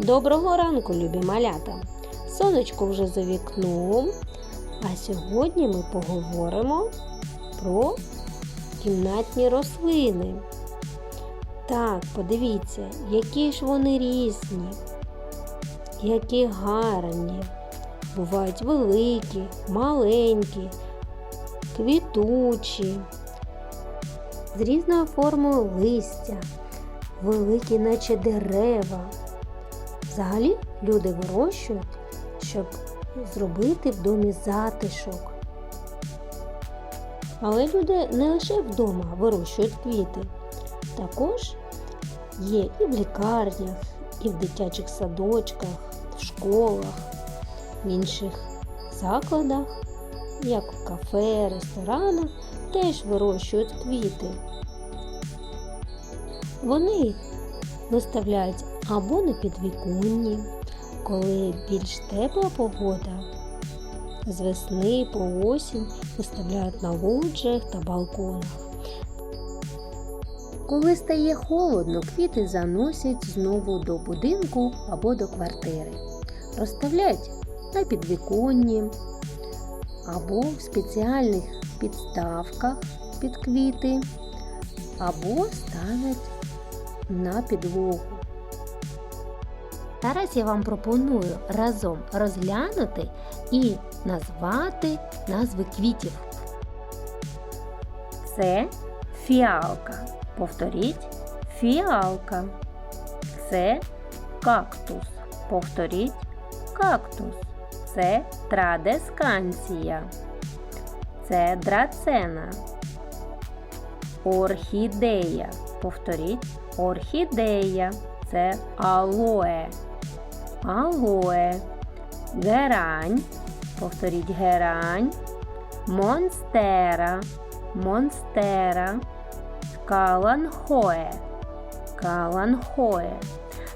Доброго ранку, любі малята! Сонечко вже за вікном, а сьогодні ми поговоримо про кімнатні рослини. Так, подивіться, які ж вони різні, які гарні. Бувають великі, маленькі, квітучі, з різною формою листя, великі, наче дерева. Взагалі люди вирощують, щоб зробити в домі затишок. Але люди не лише вдома вирощують квіти, також є і в лікарнях, і в дитячих садочках, в школах, в інших закладах, як в кафе, ресторанах, теж вирощують квіти. Вони виставляють або на підвіконні, коли більш тепла погода. З весни по осінь виставляють на лоджіях та балконах. Коли стає холодно, квіти заносять знову до будинку або до квартири. Розставляють на підвіконні або в спеціальних підставках під квіти, або ставлять на підлогу. Зараз я вам пропоную разом розглянути і назвати назви квітів. Це фіалка. Повторіть фіалка. Це кактус. Повторіть кактус. Це традесканція. Це драцена. Орхідея. Повторіть орхідея. Це алоe. Алоe. Герань. Повторіть герань. Монстера. Монстера. Каланхоe. Каланхоe.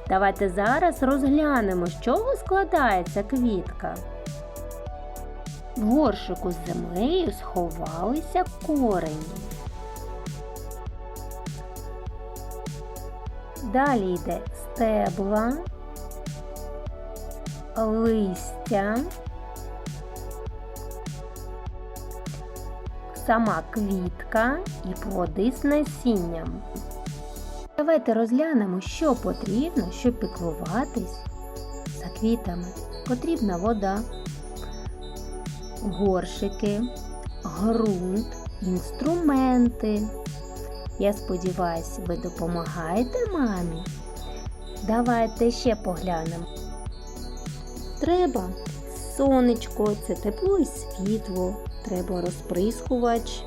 Давайте зараз розглянемо, з чого складається квітка. В горшику з землею сховалися корені. Далі йде стебла, листя, сама квітка і плоди з насінням. Давайте розглянемо, що потрібно, щоб піклуватись за квітами. Потрібна вода, горшики, ґрунт, інструменти. Я сподіваюся, ви допомагаєте мамі. Давайте ще поглянемо. Треба сонечко, це тепло і світло, треба розприскувач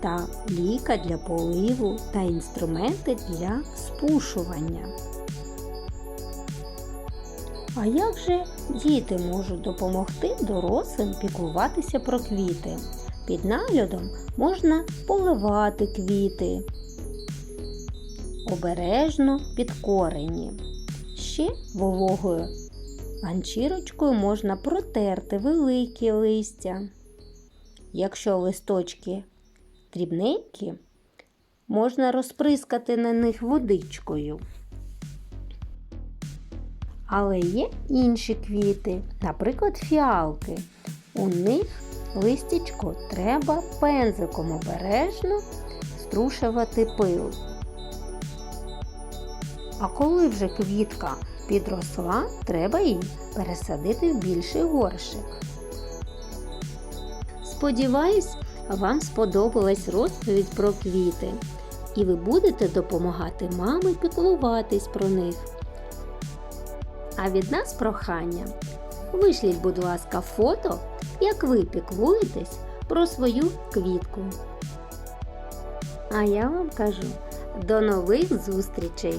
та ліка для поливу та інструменти для спушування. А як же діти можуть допомогти дорослим піклуватися про квіти? Під наглядом можна поливати квіти обережно під корені. Ще вологою ганчірочкою можна протерти великі листя. Якщо листочки дрібненькі, можна розприскати на них водичкою. Але є інші квіти, наприклад, фіалки. У них листячко треба пензиком обережно струшувати пил. А коли вже квітка підросла, треба її пересадити в більший горшик. Сподіваюсь, вам сподобалась розповідь про квіти, і ви будете допомагати мамі піклуватись про них. А від нас прохання. Вишліть, будь ласка, фото, як ви піклуєтесь про свою квітку. А я вам кажу до нових зустрічей!